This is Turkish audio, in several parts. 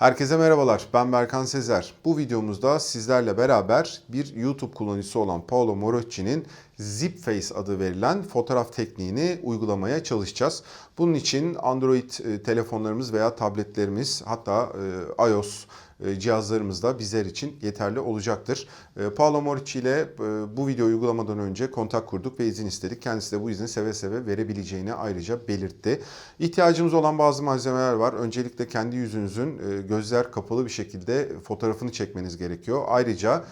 Herkese merhabalar, ben Berkan Sezer. Bu videomuzda sizlerle beraber bir YouTube kullanıcısı olan Paolo Morocci'nin Zipface adı verilen fotoğraf tekniğini uygulamaya çalışacağız. Bunun için Android e, telefonlarımız veya tabletlerimiz hatta e, iOS e, cihazlarımız da bizler için yeterli olacaktır. E, Paolo Morocci ile e, bu videoyu uygulamadan önce kontak kurduk ve izin istedik. Kendisi de bu izni seve seve verebileceğini ayrıca belirtti. İhtiyacımız olan bazı malzemeler var. Öncelikle kendi yüzünüzün gözler kapalı bir şekilde fotoğrafını çekmeniz gerekiyor. Ayrıca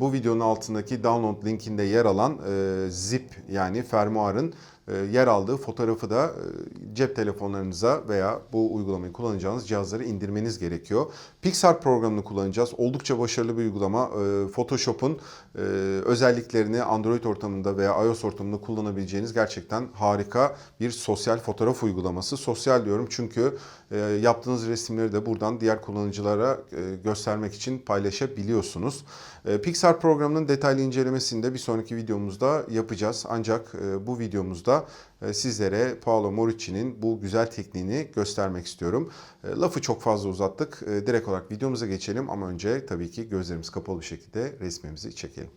bu videonun altındaki download linkinde yer alan zip yani fermuarın yer aldığı fotoğrafı da e, cep telefonlarınıza veya bu uygulamayı kullanacağınız cihazlara indirmeniz gerekiyor. Pixar programını kullanacağız. Oldukça başarılı bir uygulama. E, Photoshop'un e, özelliklerini Android ortamında veya iOS ortamında kullanabileceğiniz gerçekten harika bir sosyal fotoğraf uygulaması. Sosyal diyorum çünkü e, yaptığınız resimleri de buradan diğer kullanıcılara e, göstermek için paylaşabiliyorsunuz. E, Pixar programının detaylı incelemesini de bir sonraki videomuzda yapacağız. Ancak e, bu videomuzda e, sizlere Paolo Morici'nin bu güzel tekniğini göstermek istiyorum. Lafı çok fazla uzattık. Direkt olarak videomuza geçelim ama önce tabii ki gözlerimiz kapalı bir şekilde resmimizi çekelim.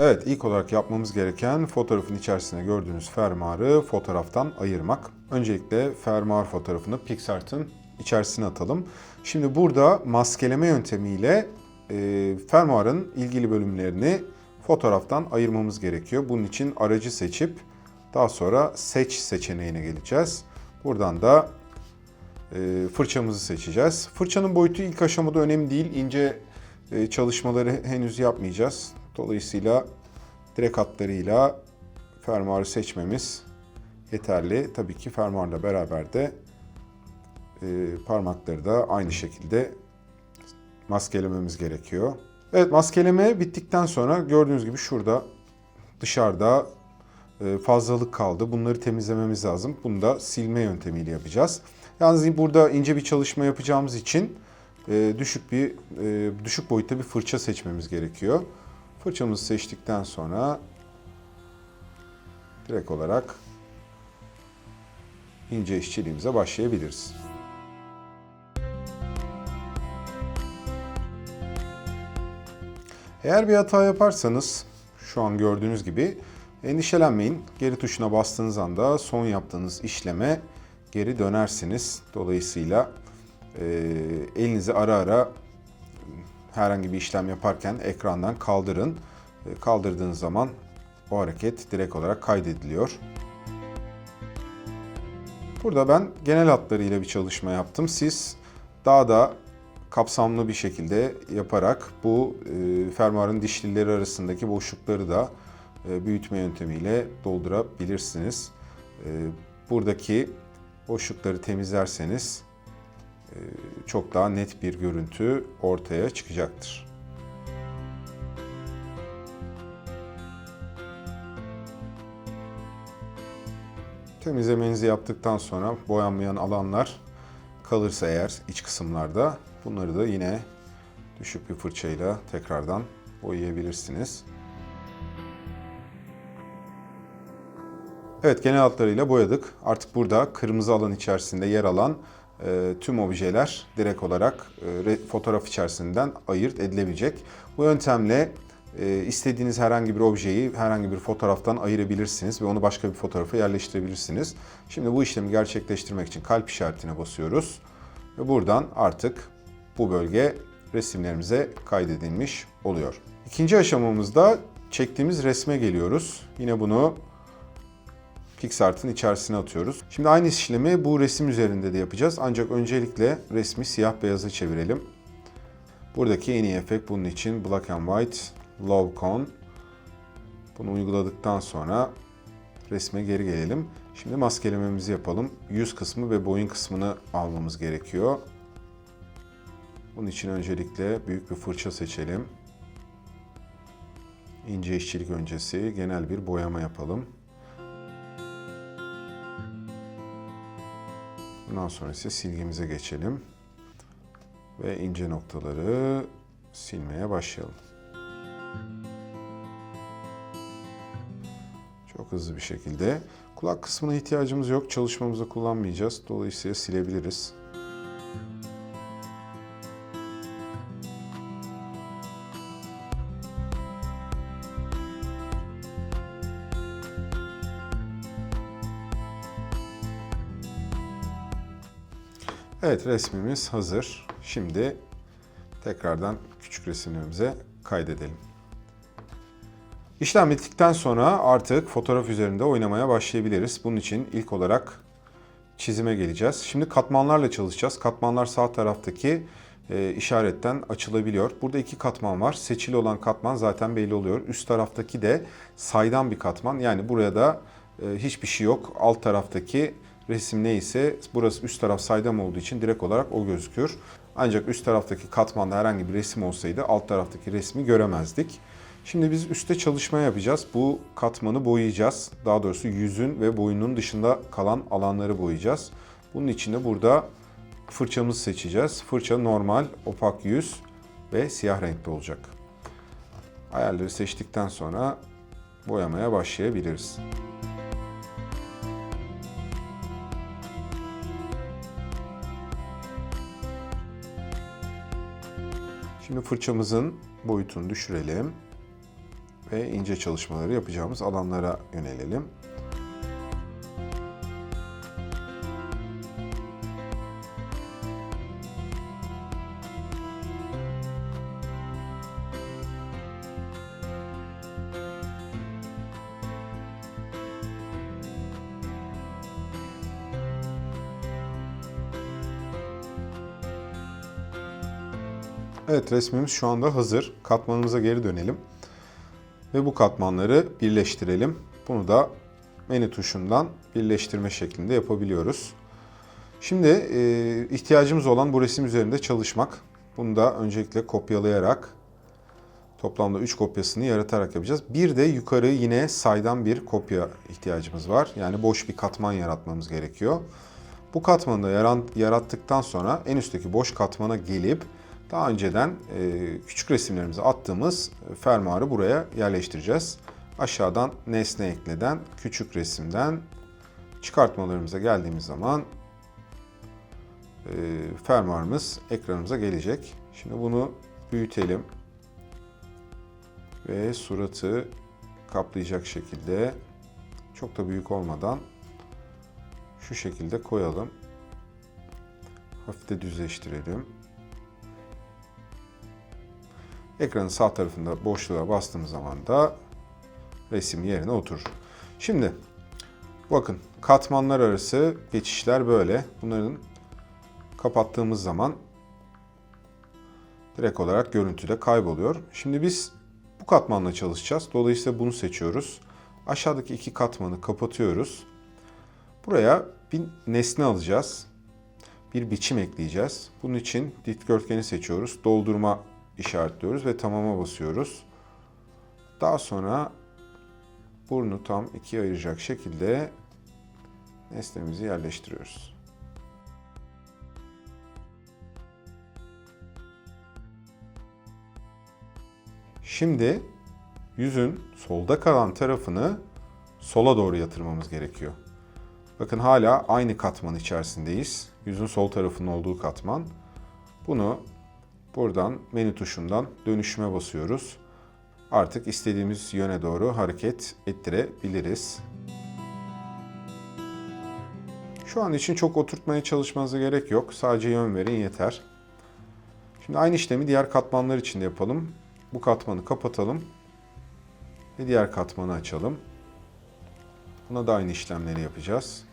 Evet ilk olarak yapmamız gereken fotoğrafın içerisinde gördüğünüz fermuarı fotoğraftan ayırmak. Öncelikle fermuar fotoğrafını PixArt'ın içerisine atalım. Şimdi burada maskeleme yöntemiyle e, fermuarın ilgili bölümlerini fotoğraftan ayırmamız gerekiyor. Bunun için aracı seçip daha sonra seç seçeneğine geleceğiz. Buradan da e, fırçamızı seçeceğiz. Fırçanın boyutu ilk aşamada önemli değil. İnce e, çalışmaları henüz yapmayacağız. Dolayısıyla direk hatlarıyla fermuarı seçmemiz yeterli. Tabii ki fermuarla beraber de e, parmakları da aynı şekilde maskelememiz gerekiyor. Evet maskeleme bittikten sonra gördüğünüz gibi şurada dışarıda e, fazlalık kaldı. Bunları temizlememiz lazım. Bunu da silme yöntemiyle yapacağız. Yalnız burada ince bir çalışma yapacağımız için e, düşük bir e, düşük boyutta bir fırça seçmemiz gerekiyor. Fırçamızı seçtikten sonra direkt olarak ince işçiliğimize başlayabiliriz. Eğer bir hata yaparsanız şu an gördüğünüz gibi endişelenmeyin. Geri tuşuna bastığınız anda son yaptığınız işleme geri dönersiniz. Dolayısıyla e, elinizi ara ara herhangi bir işlem yaparken ekrandan kaldırın. E, Kaldırdığınız zaman o hareket direkt olarak kaydediliyor. Burada ben genel hatlarıyla bir çalışma yaptım. Siz daha da kapsamlı bir şekilde yaparak bu e, fermuarın dişlileri arasındaki boşlukları da e, büyütme yöntemiyle doldurabilirsiniz. Buradaki boşlukları temizlerseniz çok daha net bir görüntü ortaya çıkacaktır. Temizlemenizi yaptıktan sonra boyanmayan alanlar kalırsa eğer iç kısımlarda bunları da yine düşük bir fırçayla tekrardan boyayabilirsiniz. Evet genel hatlarıyla boyadık. Artık burada kırmızı alan içerisinde yer alan e, tüm objeler direkt olarak e, fotoğraf içerisinden ayırt edilebilecek. Bu yöntemle e, istediğiniz herhangi bir objeyi herhangi bir fotoğraftan ayırabilirsiniz ve onu başka bir fotoğrafa yerleştirebilirsiniz. Şimdi bu işlemi gerçekleştirmek için kalp işaretine basıyoruz ve buradan artık bu bölge resimlerimize kaydedilmiş oluyor. İkinci aşamamızda çektiğimiz resme geliyoruz. Yine bunu PixArt'ın içerisine atıyoruz. Şimdi aynı işlemi bu resim üzerinde de yapacağız. Ancak öncelikle resmi siyah beyaza çevirelim. Buradaki en iyi efekt bunun için Black and White Low Con. Bunu uyguladıktan sonra resme geri gelelim. Şimdi maskelememizi yapalım. Yüz kısmı ve boyun kısmını almamız gerekiyor. Bunun için öncelikle büyük bir fırça seçelim. İnce işçilik öncesi genel bir boyama yapalım. Bundan sonra ise silgimize geçelim. Ve ince noktaları silmeye başlayalım. Çok hızlı bir şekilde. Kulak kısmına ihtiyacımız yok. Çalışmamızda kullanmayacağız. Dolayısıyla silebiliriz. Evet resmimiz hazır. Şimdi tekrardan küçük resimlerimize kaydedelim. İşlem bittikten sonra artık fotoğraf üzerinde oynamaya başlayabiliriz. Bunun için ilk olarak çizime geleceğiz. Şimdi katmanlarla çalışacağız. Katmanlar sağ taraftaki e, işaretten açılabiliyor. Burada iki katman var. Seçili olan katman zaten belli oluyor. Üst taraftaki de saydam bir katman. Yani buraya da e, hiçbir şey yok. Alt taraftaki resim neyse burası üst taraf saydam olduğu için direkt olarak o gözüküyor. Ancak üst taraftaki katmanda herhangi bir resim olsaydı alt taraftaki resmi göremezdik. Şimdi biz üstte çalışma yapacağız. Bu katmanı boyayacağız. Daha doğrusu yüzün ve boyunun dışında kalan alanları boyayacağız. Bunun için de burada fırçamızı seçeceğiz. Fırça normal, opak yüz ve siyah renkte olacak. Ayarları seçtikten sonra boyamaya başlayabiliriz. Şimdi fırçamızın boyutunu düşürelim ve ince çalışmaları yapacağımız alanlara yönelelim. Evet resmimiz şu anda hazır. Katmanımıza geri dönelim. Ve bu katmanları birleştirelim. Bunu da menü tuşundan birleştirme şeklinde yapabiliyoruz. Şimdi e, ihtiyacımız olan bu resim üzerinde çalışmak. Bunu da öncelikle kopyalayarak toplamda 3 kopyasını yaratarak yapacağız. Bir de yukarı yine saydan bir kopya ihtiyacımız var. Yani boş bir katman yaratmamız gerekiyor. Bu katmanı da yarattıktan sonra en üstteki boş katmana gelip daha önceden e, küçük resimlerimizi attığımız fermuarı buraya yerleştireceğiz. Aşağıdan nesne ekleden küçük resimden çıkartmalarımıza geldiğimiz zaman e, fermuarımız ekranımıza gelecek. Şimdi bunu büyütelim ve suratı kaplayacak şekilde çok da büyük olmadan şu şekilde koyalım. Hafif de düzleştirelim. Ekranın sağ tarafında boşluğa bastığımız zaman da resim yerine oturur. Şimdi bakın katmanlar arası geçişler böyle. Bunların kapattığımız zaman direkt olarak görüntüde kayboluyor. Şimdi biz bu katmanla çalışacağız. Dolayısıyla bunu seçiyoruz. Aşağıdaki iki katmanı kapatıyoruz. Buraya bir nesne alacağız. Bir biçim ekleyeceğiz. Bunun için dikdörtgeni seçiyoruz. Doldurma işaretliyoruz ve tamama basıyoruz. Daha sonra burnu tam ikiye ayıracak şekilde nesnemizi yerleştiriyoruz. Şimdi yüzün solda kalan tarafını sola doğru yatırmamız gerekiyor. Bakın hala aynı katman içerisindeyiz. Yüzün sol tarafının olduğu katman. Bunu Buradan menü tuşundan dönüşüme basıyoruz. Artık istediğimiz yöne doğru hareket ettirebiliriz. Şu an için çok oturtmaya çalışmanıza gerek yok. Sadece yön verin yeter. Şimdi aynı işlemi diğer katmanlar için de yapalım. Bu katmanı kapatalım. Ve diğer katmanı açalım. Buna da aynı işlemleri yapacağız.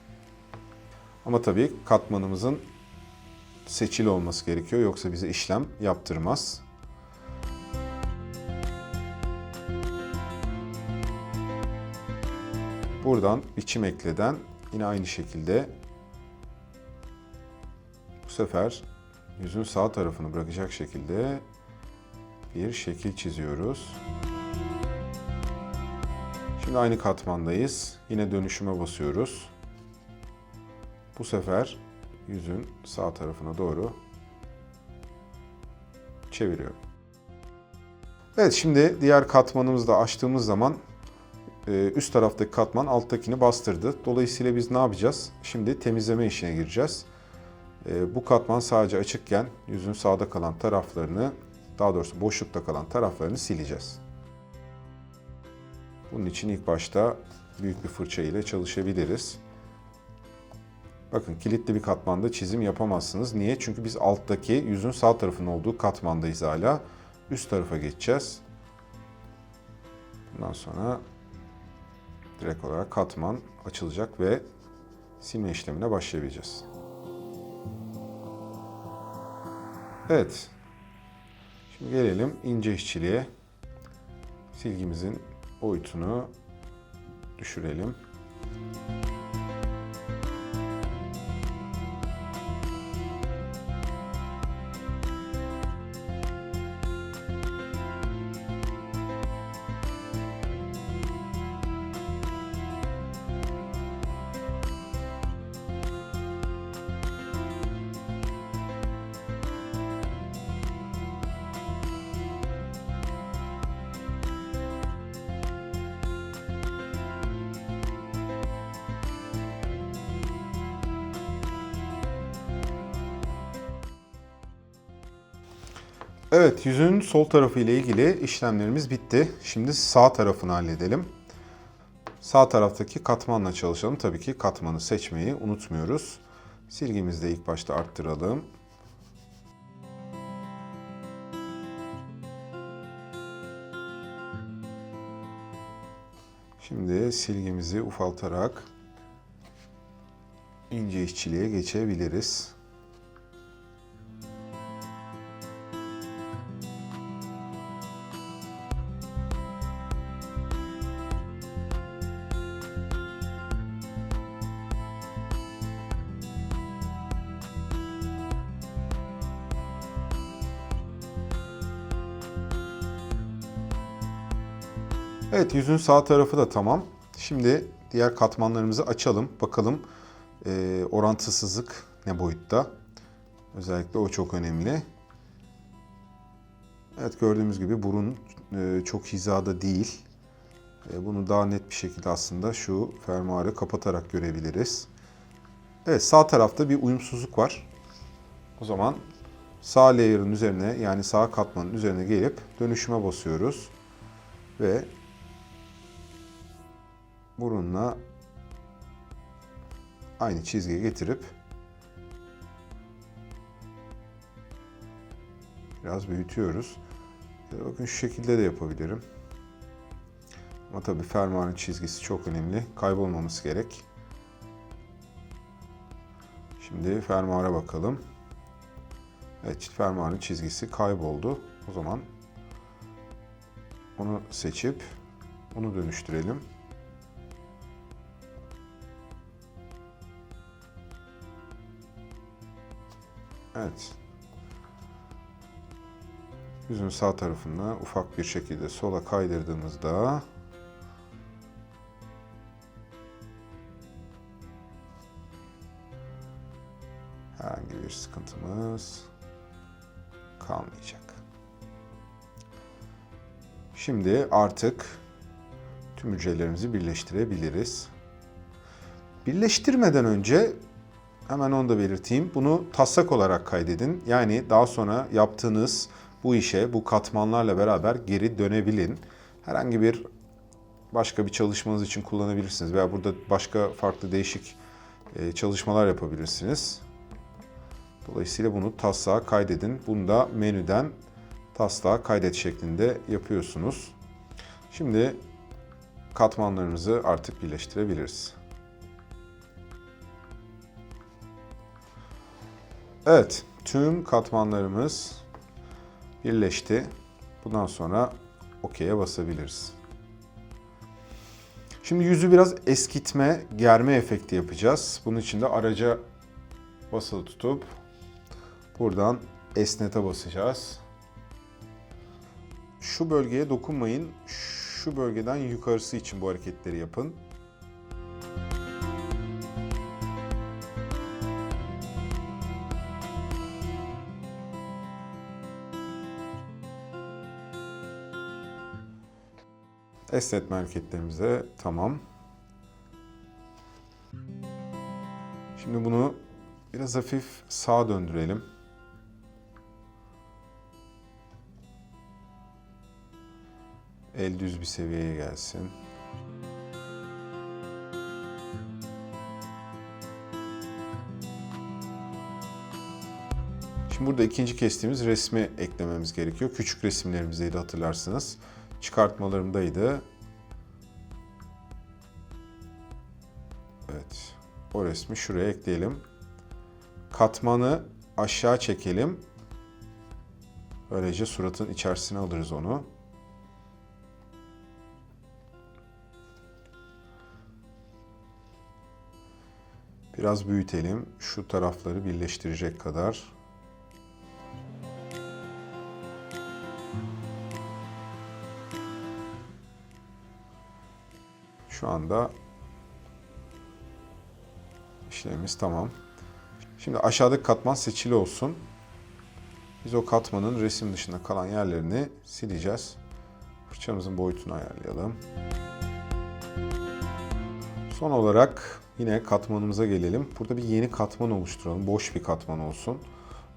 Ama tabii katmanımızın seçili olması gerekiyor. Yoksa bize işlem yaptırmaz. Buradan biçim ekleden yine aynı şekilde bu sefer yüzün sağ tarafını bırakacak şekilde bir şekil çiziyoruz. Şimdi aynı katmandayız. Yine dönüşüme basıyoruz. Bu sefer yüzün sağ tarafına doğru çeviriyorum. Evet şimdi diğer katmanımızı da açtığımız zaman e, üst taraftaki katman alttakini bastırdı. Dolayısıyla biz ne yapacağız? Şimdi temizleme işine gireceğiz. E, bu katman sadece açıkken yüzün sağda kalan taraflarını, daha doğrusu boşlukta kalan taraflarını sileceğiz. Bunun için ilk başta büyük bir fırça ile çalışabiliriz. Bakın kilitli bir katmanda çizim yapamazsınız. Niye? Çünkü biz alttaki yüzün sağ tarafının olduğu katmandayız hala. Üst tarafa geçeceğiz. Bundan sonra direkt olarak katman açılacak ve silme işlemine başlayabileceğiz. Evet. Şimdi gelelim ince işçiliğe. Silgimizin boyutunu düşürelim. Evet, yüzün sol tarafı ile ilgili işlemlerimiz bitti. Şimdi sağ tarafını halledelim. Sağ taraftaki katmanla çalışalım. Tabii ki katmanı seçmeyi unutmuyoruz. Silgimizi de ilk başta arttıralım. Şimdi silgimizi ufaltarak ince işçiliğe geçebiliriz. Yüzün sağ tarafı da tamam. Şimdi diğer katmanlarımızı açalım. Bakalım e, orantısızlık ne boyutta. Özellikle o çok önemli. Evet gördüğümüz gibi burun e, çok hizada değil. E, bunu daha net bir şekilde aslında şu fermuarı kapatarak görebiliriz. Evet sağ tarafta bir uyumsuzluk var. O zaman sağ layer'ın üzerine yani sağ katmanın üzerine gelip dönüşüme basıyoruz. Ve burunla aynı çizgiye getirip biraz büyütüyoruz. Bakın şu şekilde de yapabilirim. Ama tabii fermuarın çizgisi çok önemli. Kaybolmaması gerek. Şimdi fermuara bakalım. Evet, fermuarın çizgisi kayboldu. O zaman onu seçip onu dönüştürelim. Evet. Yüzün sağ tarafını ufak bir şekilde sola kaydırdığımızda herhangi bir sıkıntımız kalmayacak. Şimdi artık tüm hücrelerimizi birleştirebiliriz. Birleştirmeden önce hemen onu da belirteyim. Bunu taslak olarak kaydedin. Yani daha sonra yaptığınız bu işe bu katmanlarla beraber geri dönebilin. Herhangi bir başka bir çalışmanız için kullanabilirsiniz veya burada başka farklı değişik e, çalışmalar yapabilirsiniz. Dolayısıyla bunu taslağa kaydedin. Bunu da menüden taslağa kaydet şeklinde yapıyorsunuz. Şimdi katmanlarımızı artık birleştirebiliriz. Evet, tüm katmanlarımız birleşti. Bundan sonra OK'ye basabiliriz. Şimdi yüzü biraz eskitme, germe efekti yapacağız. Bunun için de araca basılı tutup buradan esnete basacağız. Şu bölgeye dokunmayın. Şu bölgeden yukarısı için bu hareketleri yapın. Esnetme hareketlerimize tamam. Şimdi bunu biraz hafif sağa döndürelim. El düz bir seviyeye gelsin. Şimdi burada ikinci kestiğimiz resmi eklememiz gerekiyor. Küçük resimlerimizdeydi hatırlarsınız. Çıkartmalarımdaydı. Evet. O resmi şuraya ekleyelim. Katmanı aşağı çekelim. Böylece suratın içerisine alırız onu. Biraz büyütelim. Şu tarafları birleştirecek kadar. Şu anda işlemimiz tamam. Şimdi aşağıdaki katman seçili olsun. Biz o katmanın resim dışında kalan yerlerini sileceğiz. Fırçamızın boyutunu ayarlayalım. Son olarak yine katmanımıza gelelim. Burada bir yeni katman oluşturalım. Boş bir katman olsun.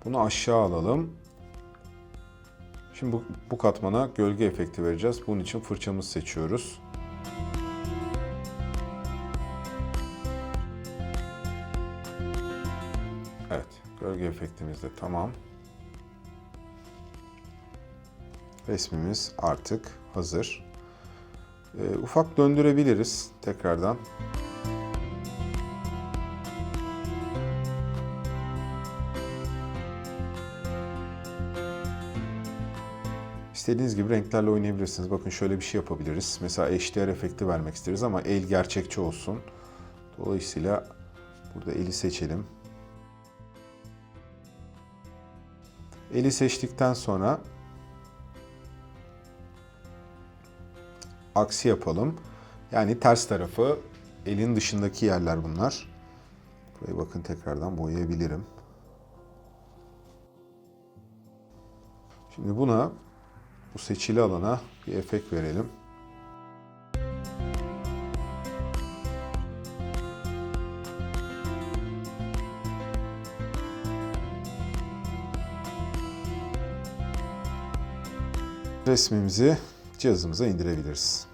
Bunu aşağı alalım. Şimdi bu, bu katmana gölge efekti vereceğiz. Bunun için fırçamızı seçiyoruz. Gölge efektimiz de tamam. Resmimiz artık hazır. Ee, ufak döndürebiliriz tekrardan. İstediğiniz gibi renklerle oynayabilirsiniz. Bakın şöyle bir şey yapabiliriz. Mesela HDR efekti vermek isteriz ama el gerçekçi olsun. Dolayısıyla burada eli seçelim. Eli seçtikten sonra aksi yapalım. Yani ters tarafı elin dışındaki yerler bunlar. Burayı bakın tekrardan boyayabilirim. Şimdi buna bu seçili alana bir efekt verelim. Resmimizi cihazımıza indirebiliriz.